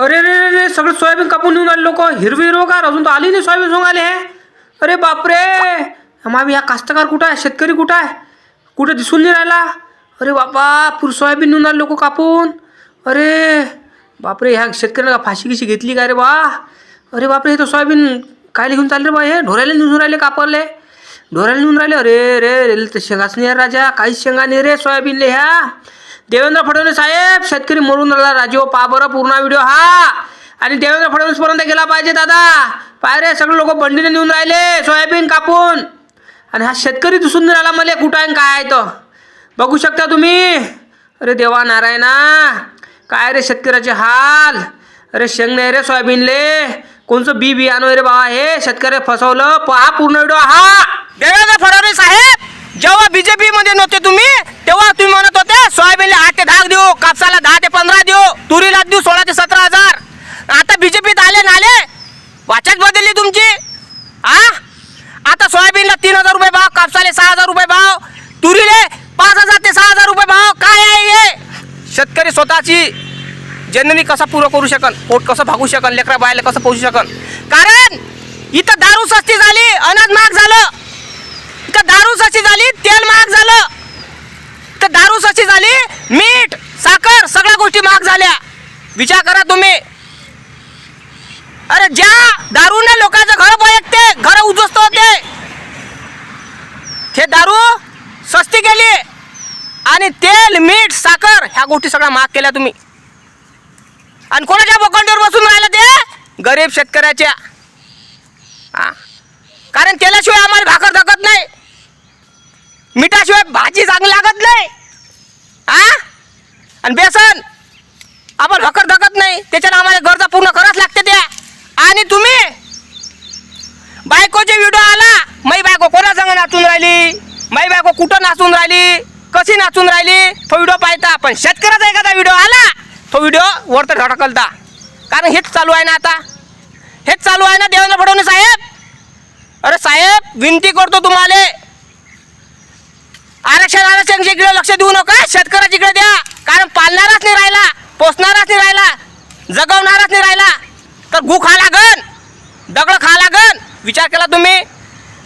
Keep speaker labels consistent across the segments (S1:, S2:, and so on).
S1: अरे रे रे रे सगळं सोयाबीन कापून येऊन आले लोक. हिरवी हिरवगार अजून तर आली नाही सोयाबीन सोंग आले हे. अरे बापरे. मामी या कास्तकार कुठं आहे? शेतकरी कुठं आहे? कुठं दिसून नाही राहिला? अरे बापा पूर सोयाबीन नेऊन आले लोक कापून. अरे बापरे ह्या शेतकऱ्याला का फाशी किशी घेतली का रे बा? अरे बापरे हे तर सोयाबीन काय घेऊन चालले रे बा हे? ढोरायला नेऊन राहिले कापरले ढोरायला नेऊन राहिले? अरे रे रे तर शेंगाच नाही राजा. काहीच शेंगा नाही रे सोयाबीनले ह्या. देवेंद्र फडणवीस साहेब शेतकरी मरून राहिला राजीव पा बरं पूर्ण व्हिडिओ हा. आणि देवेंद्र फडणवीस पर्यंत गेला पाहिजे दादा. पाय रे सगळे लोक बंडीने नेऊन राहिले सोयाबीन कापून. आणि हा शेतकरी दिसून राहिला मला कुठं आहे काय आहे तो? बघू शकता तुम्ही. अरे देवा नारायणा. काय रे शेतकऱ्याचे हाल? अरे शेंग नाही रे सोयाबीनले. कोणचं बी बियाणं रे बाबा हे? शेतकऱ्या फसवलं. पहा पूर्ण व्हिडिओ हा.
S2: देवेंद्र फडणवीस साहेब जेव्हा बीजेपी मध्ये नव्हते तुम्ही तेव्हा तुम्ही म्हणत होते सोयाबीनला आठ ते दहा देऊ कापसाला दहा ते पंधरा देऊ तुरीला देऊ सोळा ते सतरा हजार. आता बीजेपीत आले नाले वाचक बदलली तुमची? आ? आता सोयाबीनला तीन हजार रुपये भाव कापसाले सहा हजार रुपये भाव तुरीले पाच हजार ते सहा हजार रुपये भाव काय आहे हे? शेतकरी स्वतःची जननी कसा पूर्ण करू शकन? पोट कसं भागू शकन? लेकरा बायला कसं पोहोचू शकन? कारण इथं दारू सस्ती झाली अनाज महाग झालं इथं दारू सस्ती झाली तेल महाग झालं तर दारू सस्ती झाली मीठ साखर सगळ्या गोष्टी महाग झाल्या. विचार करा तुम्ही. अरे ज्या दारूने लोकांचं घर बयकते घर उद्ध्वस्त होते. ते दारू स्वस्ती केली आणि तेल मीठ साखर ह्या गोष्टी सगळ्या महाग केल्या तुम्ही. आणि कोणाच्या बोकांडीवर बसून राहिलं ते? गरीब शेतकऱ्याच्या. हा. कारण तेलाशिवाय आम्हाला भाकर धकत नाही. मिठाशिवाय भाजी चांगली लागत नाही. आणि बेसन. आपण हकर धकत नाही. त्याच्यानं आम्हाला गरजा पूर्ण करावच लागते त्या. आणि तुम्ही? बायकोचे व्हिडिओ आला. मै बायको कोणा संग नाचून राहिली? मै बायको कुठं नाचून राहिली? कशी नाचून राहिली? तो व्हिडिओ पाहता. पण शेतकऱ्याचा एखादा व्हिडिओ आला तो व्हिडिओ वरतं तर ढकलता कारण हेच चालू आहे ना आता. हेच चालू आहे ना देवेंद्र फडणवीस साहेब? अरे साहेब विनंती करतो तुम्हाला. आरक्षण आरक्षण इकडे लक्ष देऊ नका शेतकऱ्याच्या इकडे द्या कारण पालणाराच नाही राहिला पोसणाराच नाही राहिला जगवणाराच नाही राहिला तर गु खा लागन दगड खा लागन विचार केला तुम्ही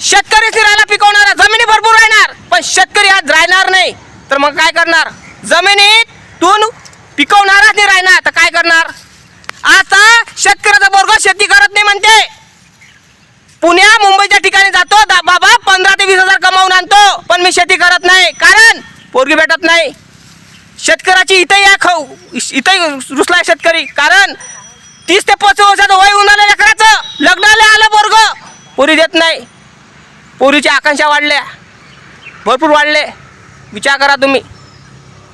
S2: शेतकरीच नाही राहिला पिकवणारा जमिनी भरपूर राहणार पण शेतकरी आज राहणार नाही तर मग काय करणार जमिनीतून पिकवणारच नाही राहणार तर काय करणार? आता शेतकऱ्याचा वर्ग शेती करत नाही म्हणते. पुण्या मुंबईच्या ठिकाणी जातो. बाबा पंधरा ते वीस हजार कमावून आणतो. पण मी शेती करत नाही. कारण पोरगी भेटत नाही. शेतकऱ्याची इथंही या खाऊ इथं रुसला शेतकरी. कारण तीस ते पस्तीस वर्षाचं वय उन्हाळ्या लेकराचं. लग्नाला आलं पोरग. पोरी देत नाही. पोरीच्या आकांक्षा वाढल्या. भरपूर वाढले. विचार करा तुम्ही.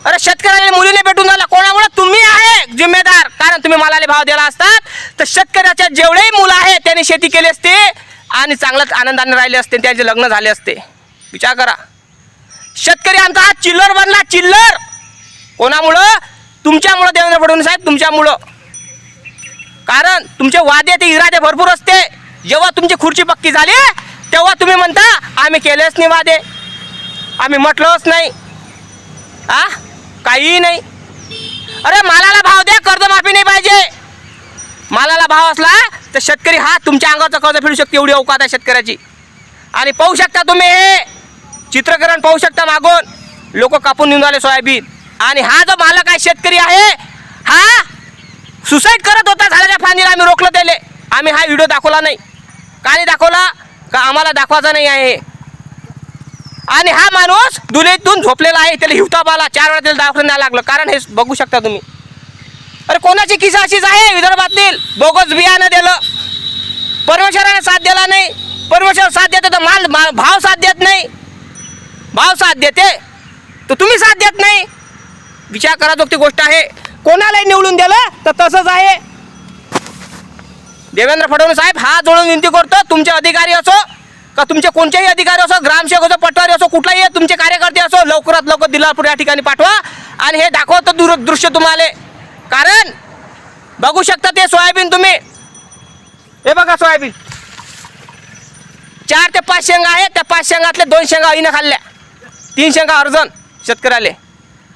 S2: अरे शेतकऱ्याला मुलीने भेटून झाला. कोणामुळे? तुम्ही आहे जिम्मेदार. कारण तुम्ही मालाले भाव दिला असतात. तर शेतकऱ्याच्या जेवढेही मुलं आहे त्यांनी शेती केली असते आणि चांगलंच आनंदाने राहिले असते त्यांचे लग्न झाले असते. विचार करा. शेतकरी आमचा हा चिल्लर बनला चिल्लर. कोणामुळं? तुमच्यामुळं देवेंद्र फडणवीस साहेब तुमच्यामुळं. कारण तुमचे वादे ते इरादे भरपूर असते. जेव्हा तुमची खुर्ची पक्की झाली तेव्हा तुम्ही म्हणता आम्ही केलेच नाही वादे. आम्ही म्हटलोच नाही. आ? काहीही नाही. अरे मालाला भाव द्या कर्जमाफी नाही पाहिजे. मालाला भाव असला तर शेतकरी हा तुमच्या अंगावरचा कर्ज फेडू शकते एवढी अवकात आहे शेतकऱ्याची. आणि पाहू शकता तुम्ही हे. चित्रकरण पाहू शकता मागून. लोक कापून निघून आले सोयाबीन. आणि हा जो मालक आहे शेतकरी आहे हा सुसाईड करत होता झाडाच्या फांदीला. आम्ही रोखलं त्याले. आम्ही हा व्हिडिओ दाखवला नाही. का नाही दाखवला? का आम्हाला दाखवायचा नाही आहे आणि हा माणूस दुलेतून झोपलेला आहे त्याला हिवताप आला. चार वेळा त्याला दवाखान्यात न्यायला लागलं. कारण हे बघू शकता तुम्ही. अरे कोणाची किसा अशीच आहे विदर्भातील? बोगस बियाणं दिलं. परमेश्वराने साथ दिला नाही. परमेश्वर साथ देते तर माल भाव साथ देत नाही. भाव साथ देते तर तुम्ही साथ देत नाही. विचार करा ती गोष्ट आहे. कोणालाही निवडून दिलं तर तसंच आहे. देवेंद्र फडणवीस साहेब हा जोडून विनंती करतो तुमचे अधिकारी असो का तुमचे कोणतेही अधिकारी असो ग्रामसेवक असो पटवारी असो कुठलाही तुमचे कार्यकर्ते असो लवकरात लवकर दिलापूर या ठिकाणी पाठवा. आणि हे दाखवतं दूर दृश्य तुम्हाला. कारण बघू शकता ते सोयाबीन तुम्ही. हे बघा सोयाबीन. चार ते पाच शेंगा आहेत त्या पाच शेंगातले दोन शेंगा आईनं खाल्ल्या. तीन शेंगा अर्जन शेतकऱ्याले.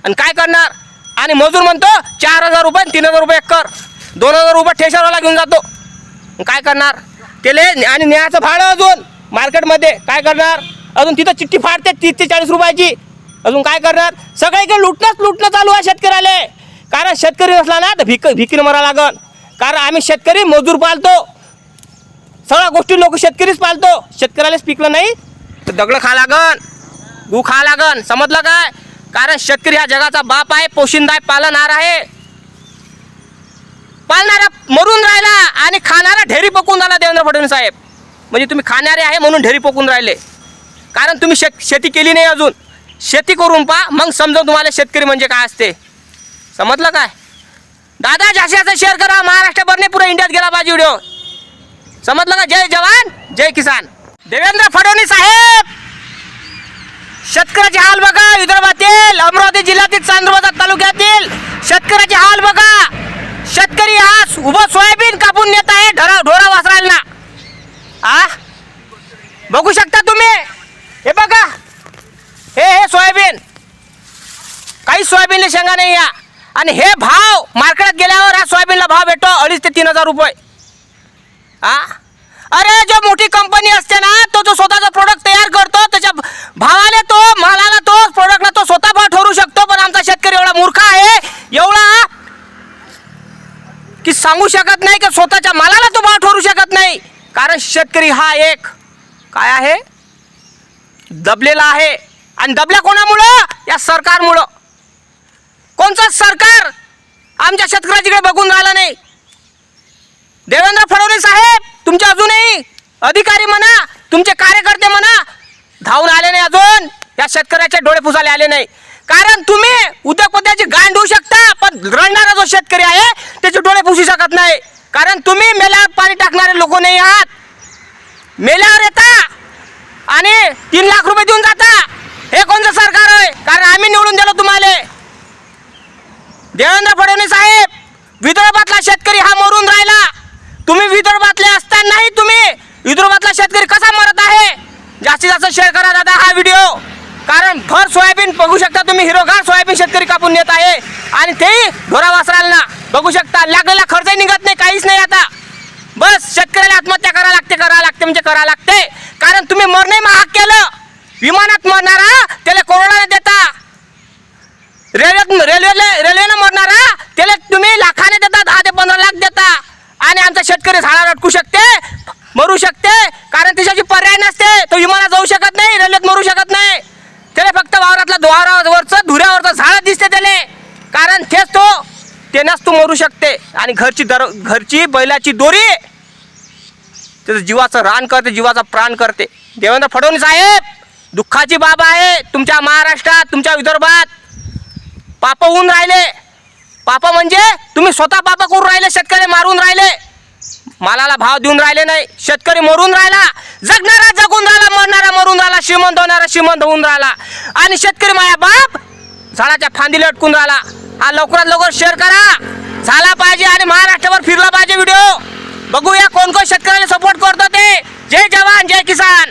S2: आणि काय करणार? आणि मजूर म्हणतो चार हजार रुपये आणि तीन हजार रुपये एकर. दोन हजार रुपये ठेशारवाला घेऊन जातो. काय करणार? त्याले आणि न्यायचं भाडं अजून. मार्केटमध्ये काय करणार? अजून तिथं चिठ्ठी फाडते तीस ते चाळीस रुपयाची. अजून काय करणार? सगळीकडे लुटणंच लुटणं चालू आहे शेतकऱ्याले. कारण शेतकरी नसला ना तर भिक भिकीनं मरा लागन कारण आम्ही शेतकरी मजूर पालतो. सगळ्या गोष्टी लोक शेतकरीच पालतो. शेतकऱ्यालाच पिकलं नाही तर दगडं खा लागन. गू खा लागन. समजलं काय? कारण शेतकरी हा जगाचा बाप आहे पोशिंदा आहे पालनार आहे. पालणारा मरून राहिला आणि खाणारा ढेरी पकवून झाला देवेंद्र फडणवीस साहेब. म्हणजे तुम्ही खाणारे आहे म्हणून ढेरी पकून राहिले. कारण तुम्ही शेत शेती केली नाही अजून. शेती करून पा मग समजा तुम्हाला शेतकरी म्हणजे काय असते. समजलं काय? दादा जास्तीचा शेअर करा. महाराष्ट्रभर नाही पुरा इंडियात गेला पाहिजे व्हिडिओ. समजलं का? जय जवान जय किसान. देवेंद्र फडणवीस साहेब! शेतकऱ्याचे हाल बघा विदर्भातील अमरावती जिल्ह्यातील चांद्रबाजार तालुक्यातील शेतकऱ्याचे हाल बघा शेतकरी हा उभं सोयाबीन कापून नेत आहे ढोरा ढोरा वासरायला ना आ बघू शकता तुम्ही हे बघा हे हे सोयाबीन काही सोयाबीनला शेंगा नाही या. आणि हे भाव मार्केटात गेल्यावर ह्या सोयाबीनला भाव भेटतो अडीच ते तीन हजार रुपये. हा अरे जो मोठी कंपनी असते ना तो जो स्वतःचा प्रोडक्ट तयार करतो त्याच्या भावाने तो मालाला तो प्रोडक्टला तो स्वतः भाव ठरू शकतो पण आमचा शेतकरी एवढा मूर्ख आहे एवढा की सांगू शकत नाही की स्वतःच्या मालाला तो भाव ठरू शकत नाही. कारण शेतकरी हा एक काय आहे? दबलेला आहे. आणि दबल्या कोणामुळं? या सरकारमुळं. कोणचं सरकार आमच्या शेतकऱ्याच्याकडे बघून राहिलं नाही? देवेंद्र फडणवीस साहेब तुमचे अजूनही अधिकारी म्हणा तुमचे कार्यकर्ते म्हणा धावून आले नाही अजून. या शेतकऱ्याचे डोळे पुसाले आले नाही. कारण तुम्ही उद्योगपत्याची गांड होऊ शकता पण रडणारा जो शेतकरी आहे त्याचे डोळे पुसू शकत नाही. कारण तुम्ही मेल्यावर पाणी टाकणारे लोक नाही आहात. मेल्यावर येता आणि तीन लाख रुपये देऊन जाता. हे कोणतं सरकार आहे? कारण आम्ही निवडून दिलो तुम्हाला. देवेंद्र फडणवीस साहेब विदर्भातला शेतकरी हा मरून राहिला. तुम्ही विदर्भातले असतानाही तुम्ही. विदर्भातला शेतकरी कसा मरत आहे? जास्तीत जास्त शेअर करा दादा हा व्हिडिओ कारण फर सोयाबीन बघू शकता तुम्ही हिरोगार सोयाबीन शेतकरी कापून नेत आहे. आणि तेही ढोरा वासरायला बघू शकता लागलेला खर्चही निघत नाही काहीच नाही आता. बस शेतकऱ्याला आत्महत्या करा लागते करा लागते म्हणजे करा लागते. कारण तुम्ही मरणही महाग केलं. विमानात मरणारा त्याला कोरोनाने देत रेल्वेत रेल्वेले रेल्वेनं मरणारा त्याला तुम्ही लाखाने देता दहा ते पंधरा लाख देता. आणि आमचा शेतकरी झाडावर अटकू शकते मरू शकते. कारण त्याच्याची पर्याय नसते. तो विमानात जाऊ शकत नाही रेल्वेत मरू शकत नाही. त्याला फक्त वावरातला वावरावरचं धुऱ्यावरचं झाड दिसते त्याला. कारण तेच तो त्यानंच तू मरू शकते. आणि घरची दर घरची बैलाची दोरी त्याचं जीवाचं रान करते जीवाचा प्राण करते. देवेंद्र फडणवीस साहेब दुःखाची बाब आहे. तुमच्या महाराष्ट्रात तुमच्या विदर्भात पाप होऊन राहिले. पाप म्हणजे तुम्ही स्वतः पाप करून राहिले शेतकरी मारून राहिले. मालाला भाव देऊन राहिले नाही शेतकरी मरून राहिला. जगणारा जगून राहिला मरणारा मरून राहिला श्रीमंत होणारा श्रीमंत होऊन राहिला. आणि शेतकरी माया बाप झाडाच्या फांदीला अटकून राहिला. हा लवकरात लवकर शेअर करा. झाला पाहिजे आणि महाराष्ट्रावर फिरला पाहिजे व्हिडिओ बघूया कोण कोण शेतकऱ्याला सपोर्ट करतो ते. जय जवान जय किसान.